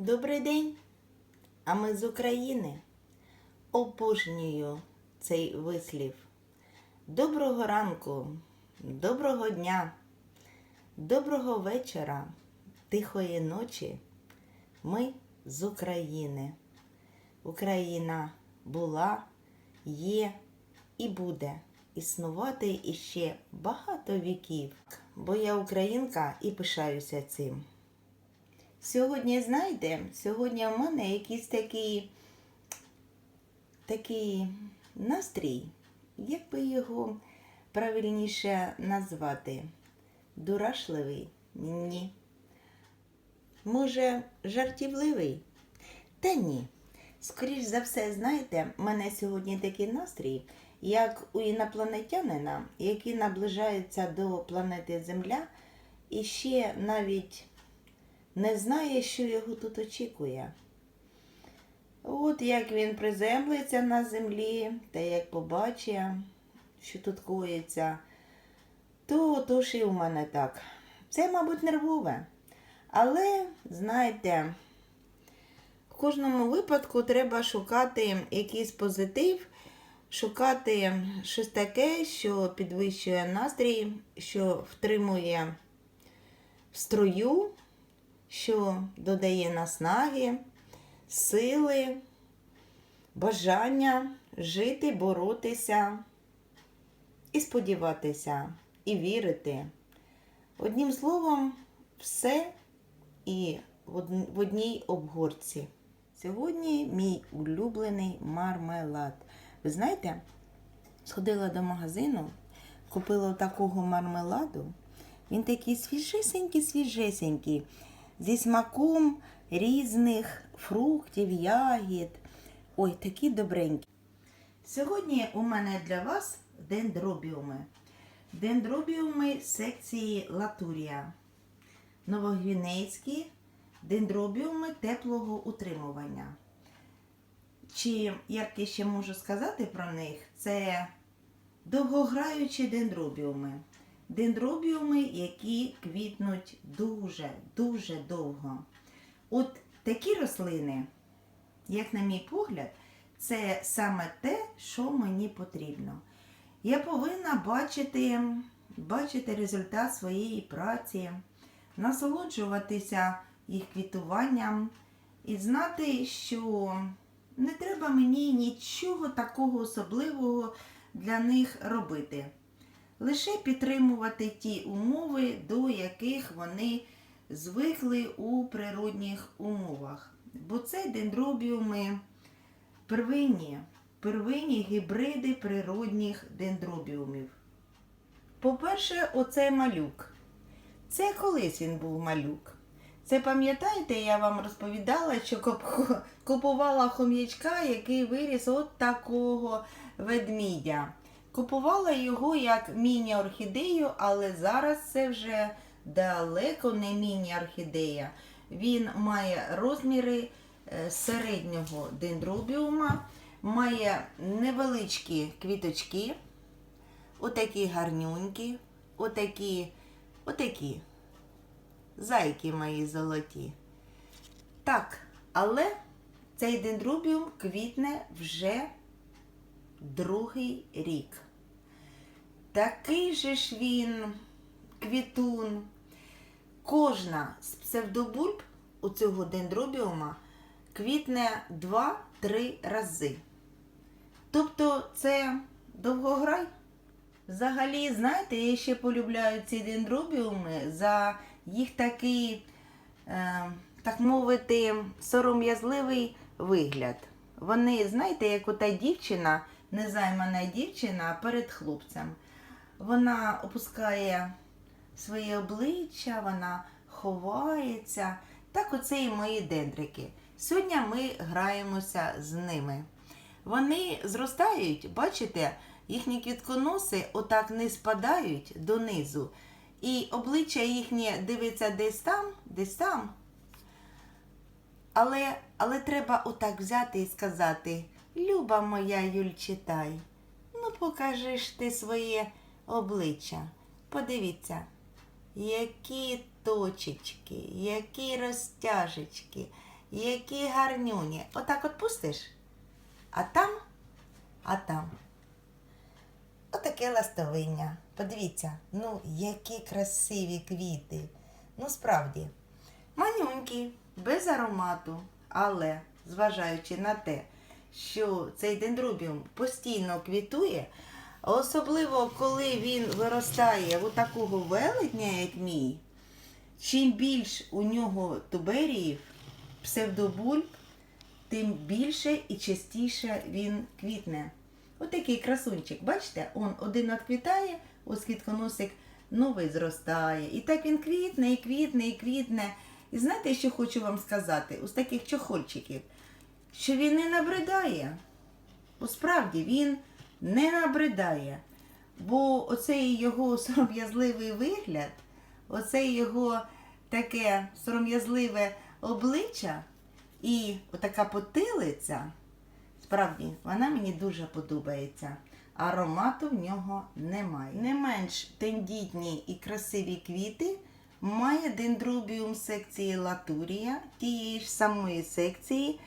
Добрий день! А ми з України. Обожнюю цей вислів. Доброго ранку, доброго дня, доброго вечора, тихої ночі. Ми з України. Україна була, є і буде існувати іще багато віків. Бо я українка і пишаюся цим. Сьогодні, знаєте, сьогодні у мене якийсь такий, такий настрій, як би його правильніше назвати? Дурашливий? Ні. Може, жартівливий? Та ні. Скоріш за все, знаєте, в мене сьогодні такий настрій, як у інопланетянина, який наближається до планети Земля і ще навіть не знає, що його тут очікує. От як він приземлиться на землі, та як побачить, що тут коїться, то то ж і у мене так. Це, мабуть, нервове. Але, знаєте, в кожному випадку треба шукати якийсь позитив, шукати щось таке, що підвищує настрій, що втримує в строю, що додає наснаги, сили, бажання жити, боротися і сподіватися, і вірити. Одним словом, все і в одній обгорці. Сьогодні мій улюблений мармелад. Ви знаєте, сходила до магазину, купила такого мармеладу. Він такий свіжесенький, свіжесенький, зі смаком різних фруктів, ягід. Ой, такі добренькі. Сьогодні у мене для вас дендробіуми. Дендробіуми секції Латурія. Новогвінейські дендробіуми теплого утримування. Чи, як я ще можу сказати про них, це довгограючі дендробіуми. Дендробіуми, які квітнуть дуже, дуже довго. От такі рослини, як на мій погляд, це саме те, що мені потрібно. Я повинна бачити, бачити результат своєї праці, насолоджуватися їх квітуванням і знати, що не треба мені нічого такого особливого для них робити. Лише підтримувати ті умови, до яких вони звикли у природних умовах. Бо це дендробіуми первинні, первинні гібриди природних дендробіумів. По-перше, оцей малюк. Це колись він був малюк. Це пам'ятаєте, я вам розповідала, що купувала хом'ячка, який виріс от такого ведмідя. Купувала його як міні-орхідею, але зараз це вже далеко не міні-орхідея. Він має розміри е, середнього дендробіума, має невеличкі квіточки, отакі гарнюнькі, отакі, отакі. Зайки мої золоті. Так, але цей дендробіум квітне вже другий рік. Такий же ж він квітун. Кожна з псевдобульб у цього дендробіума квітне 2-3 рази. Тобто це довгограй. Взагалі, знаєте, я ще полюбляю ці дендробіуми за їх такий, е, так мовити, сором'язливий вигляд. Вони, знаєте, як ота дівчина, незаймана дівчина перед хлопцем. Вона опускає своє обличчя, вона ховається. Так оце і мої дендрики. Сьогодні ми граємося з ними. Вони зростають, бачите, їхні квітконоси отак не спадають донизу. І обличчя їхнє дивиться десь там, десь там. Але, але треба отак взяти і сказати: Люба моя Юльчитай, ну покажи ж ти своє обличчя. Подивіться, які точечки, які розтяжечки, Які гарнюні. Отак от пустиш? А там, а там. Отаке ластовиння. Подивіться, ну які красиві квіти. Ну, справді, манюнькі, без аромату, але зважаючи на те, що цей дендробіум постійно квітує, особливо коли він виростає у такого велетня, як мій, чим більш у нього туберіїв, псевдобульб, тим більше і частіше він квітне. Отакий красунчик, бачите, он один відквітає, ось квітконосик новий зростає. І так він квітне, і квітне, і квітне. І знаєте, що хочу вам сказати? Ось таких чохольчиків, що він не набридає. Бо справді він не набридає. Бо оцей його сором'язливий вигляд, оцей його таке сором'язливе обличчя і отака потилиця, справді, вона мені дуже подобається. Аромату в нього немає. Не менш тендітні і красиві квіти має дендробіум секції Латурія, тієї ж самої секції,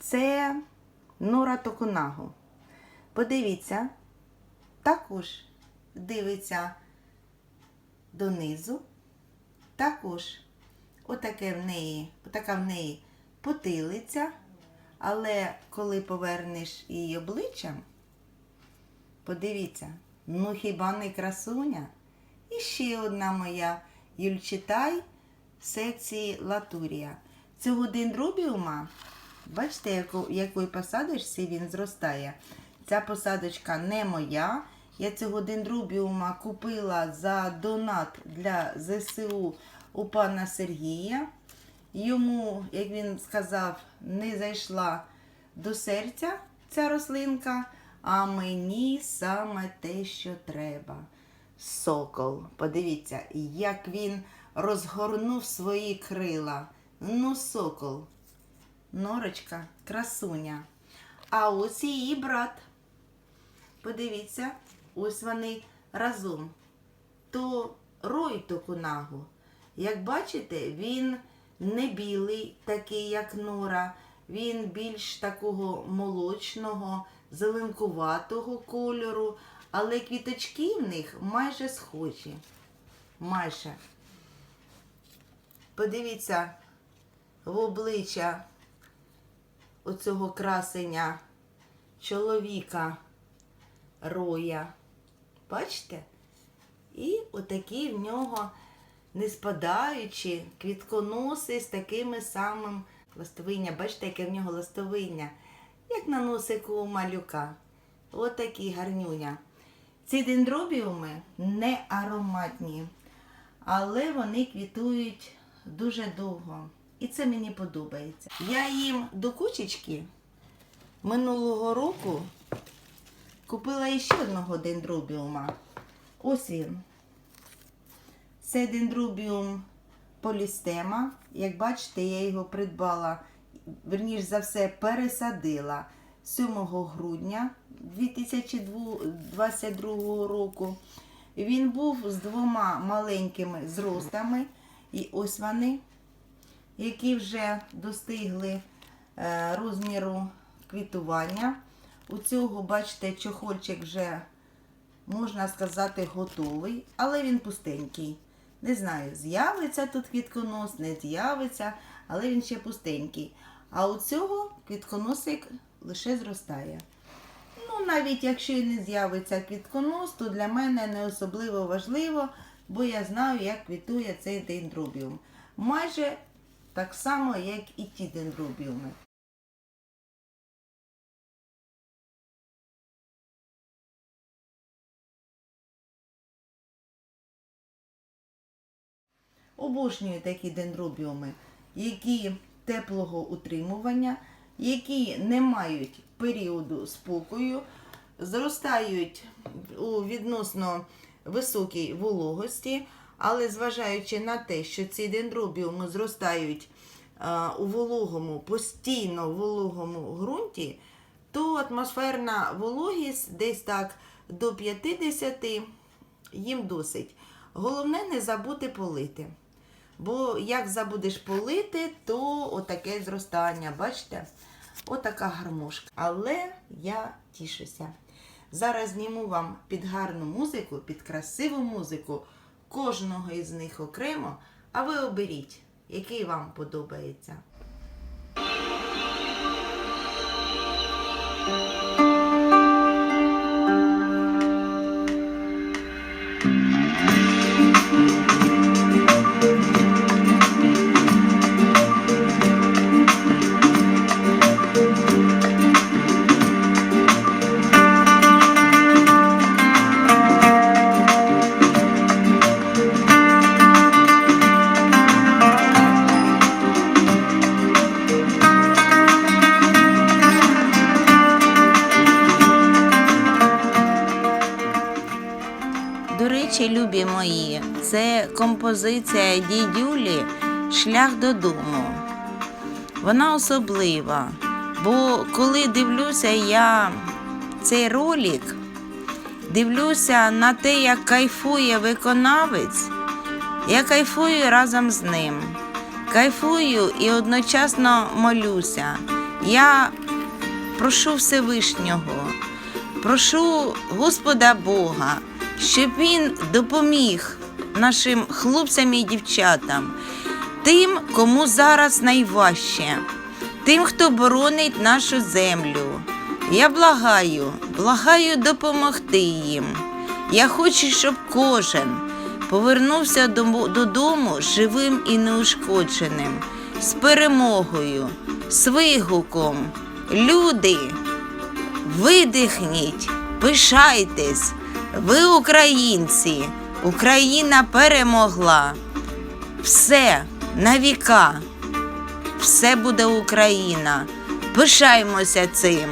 це Нора Токунагу. Подивіться, також дивиться донизу. Також отаке в неї, отака в неї потилиця, але коли повернеш її обличчям, подивіться, ну хіба не красуня? І ще одна моя Юльчитай секції Латурія. Цього дендробіума, бачите, яку, якої посадочці він зростає. Ця посадочка не моя. Я цього дендробіума купила за донат для ЗСУ у пана Сергія. Йому, як він сказав, не зайшла до серця ця рослинка, а мені саме те, що треба. Сокол. Подивіться, як він розгорнув свої крила. Ну, сокол. Норочка, красуня. А ось її брат. Подивіться, ось вони разом. То рой токунагу. Як бачите, він не білий, такий, як нора, він більш такого молочного, зеленкуватого кольору, але квіточки в них майже схожі. Майже. Подивіться в обличчя оцього красення чоловіка роя. Бачите? І отакі в нього не спадаючі квітконоси з такими самим ластовиння. Бачите, яке в нього ластовиння, як на носику у малюка. Отакі гарнюня. Ці дендробіуми не ароматні, але вони квітують дуже довго. І це мені подобається. Я їм до кучечки минулого року купила іще одного дендробіума. Ось він. Це дендробіум полістема. Як бачите, я його придбала, верніш за все, пересадила 7 грудня 2022 року. Він був з двома маленькими зростами. І ось вони, які вже достигли е, розміру квітування. У цього, бачите, чохольчик вже, можна сказати, готовий, але він пустенький. Не знаю, з'явиться тут квітконос, не з'явиться, але він ще пустенький. А у цього квітконосик лише зростає. Ну, навіть якщо і не з'явиться квітконос, то для мене не особливо важливо, бо я знаю, як квітує цей дендробіум. Майже так само, як і ті дендробіуми. Обожнюю такі дендробіуми, які теплого утримування, які не мають періоду спокою, зростають у відносно високій вологості, але зважаючи на те, що ці дендробіуми зростають а, у вологому, постійно вологому ґрунті, то атмосферна вологість десь так до 50 їм досить. Головне не забути полити. Бо як забудеш полити, то отаке зростання. Бачите? Отака гармошка. Але я тішуся. Зараз зніму вам під гарну музику, під красиву музику кожного із них окремо, а ви оберіть, який вам подобається. Любі мої, це композиція дідюлі Шлях додому. Вона особлива, бо коли дивлюся я цей ролик, дивлюся на те, як кайфує виконавець, я кайфую разом з ним. Кайфую і одночасно молюся. Я прошу Всевишнього, прошу Господа Бога, щоб Він допоміг нашим хлопцям і дівчатам, тим, кому зараз найважче, тим, хто боронить нашу землю. Я благаю, благаю допомогти їм. Я хочу, щоб кожен повернувся додому живим і неушкодженим, з перемогою, з вигуком. Люди, видихніть, пишайтесь, ви українці, Україна перемогла. Все на віка, все буде Україна. Пишаємося цим.